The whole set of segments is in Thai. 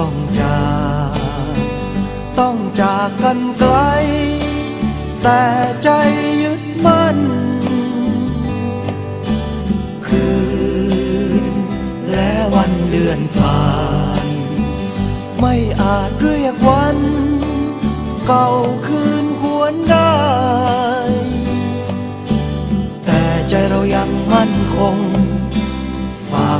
ต้องจาก ต้องจากกันไกล แต่ใจยึดมั่น คืนและวันเดือนผ่าน ไม่อาจเรียกวัน เก่าคืน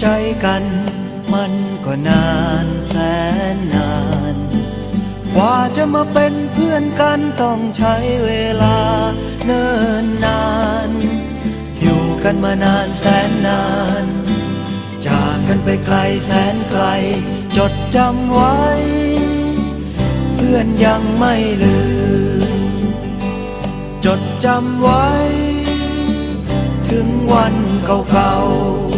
ใจกัน มันก็นานแสนนาน กว่าจะมาเป็นเพื่อนกันต้องใช้เวลาเนิ่นนาน อยู่กันมานานแสนนาน จากกันไปไกลแสนไกล จดจำไว้ เพื่อนยังไม่ลืม จดจำไว้ ถึงวันเก่าๆ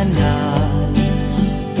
นนาน